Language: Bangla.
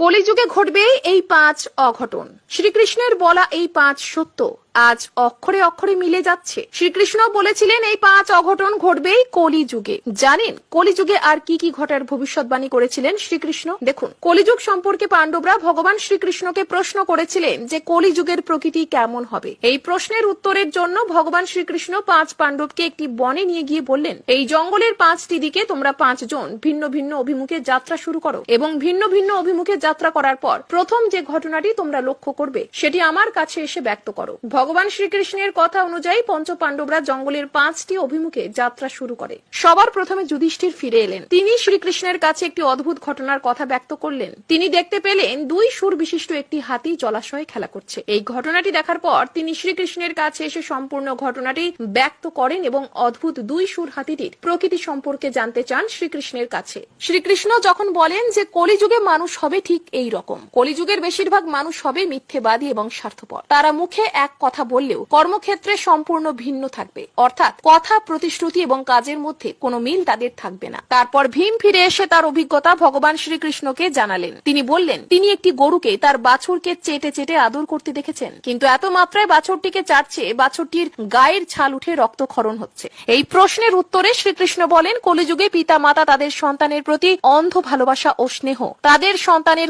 কলিযুগে ঘটবে এই পাঁচ অঘটন। শ্রীকৃষ্ণের বলা এই পাঁচ সত্য। আজ অক্ষরে অক্ষরে মিলে যাচ্ছে। শ্রীকৃষ্ণ বলেছিলেন, এই পাঁচ অঘটন ঘটবেই কলিযুগে। জানেন, কলিযুগে আর কি কি ঘটার ভবিষ্যৎবাণী করেছিলেন শ্রীকৃষ্ণ? দেখুন, কলিযুগ সম্পর্কে পাণ্ডবরা ভগবান শ্রীকৃষ্ণকে প্রশ্ন করেছিলেন যে কলিযুগের প্রকৃতি কেমন হবে। এই প্রশ্নের উত্তরের জন্য ভগবান শ্রীকৃষ্ণ পাঁচ পাণ্ডবকে একটি বনে নিয়ে গিয়ে বললেন, এই জঙ্গলের পাঁচটি দিকে তোমরা পাঁচজন ভিন্ন ভিন্ন অভিমুখে যাত্রা শুরু করো এবং ভিন্ন ভিন্ন অভিমুখে যাত্রা করার পর প্রথম যে ঘটনাটি তোমরা লক্ষ্য করবে, সেটি আমার কাছে এসে ব্যক্ত করো। ভগবান শ্রীকৃষ্ণের কথা অনুযায়ী পঞ্চ পাণ্ডবরা জঙ্গলের পাঁচটি অভিমুখে যাত্রা শুরু করে। সবার প্রথমে যুধিষ্ঠির ফিরে এলেন। তিনি শ্রীকৃষ্ণের কাছে একটি অদ্ভুত ঘটনার কথা ব্যক্ত করলেন। তিনি দেখতে পেলেন দুই সুর বিশিষ্ট একটি হাতি জলাশয়ে খেলা করছে। এই ঘটনাটি দেখার পর তিনি শ্রীকৃষ্ণের কাছে এসে সম্পূর্ণ ঘটনাটি ব্যক্ত করেন এবং অদ্ভুত দুই সুর হাতিটির প্রকৃতি সম্পর্কে জানতে চান শ্রীকৃষ্ণের কাছে। শ্রীকৃষ্ণ যখন বলেন যে কলিযুগে মানুষ হবে ঠিক এই রকম। কলিযুগের বেশিরভাগ মানুষ হবে মিথ্যেবাদী এবং স্বার্থপর। তারা মুখে এক কথা বললেও কর্মক্ষেত্রে সম্পূর্ণ ভিন্ন থাকবে। অর্থাৎ কথা, প্রতিশ্রুতি এবং কাজের মধ্যে কোনো মিল তাদের থাকবে না। তারপর ভীম ফিরে এসে তার অভিজ্ঞতা ভগবান শ্রীকৃষ্ণকে জানালেন। তিনি বললেন, তিনি একটি গরুকে তার বাছুরকে চেটে চেটে আদর করতে দেখেছেন। কিন্তু এত মাত্রায় বাছুরটিকে চাটছে বাছুরটির গায়ের ছাল উঠে রক্তক্ষরণ হচ্ছে। এই প্রশ্নের উত্তরে শ্রীকৃষ্ণ বলেন, কলিযুগে পিতা মাতা তাদের সন্তানের প্রতি অন্ধ ভালোবাসা ও স্নেহ। তাদের সন্তানের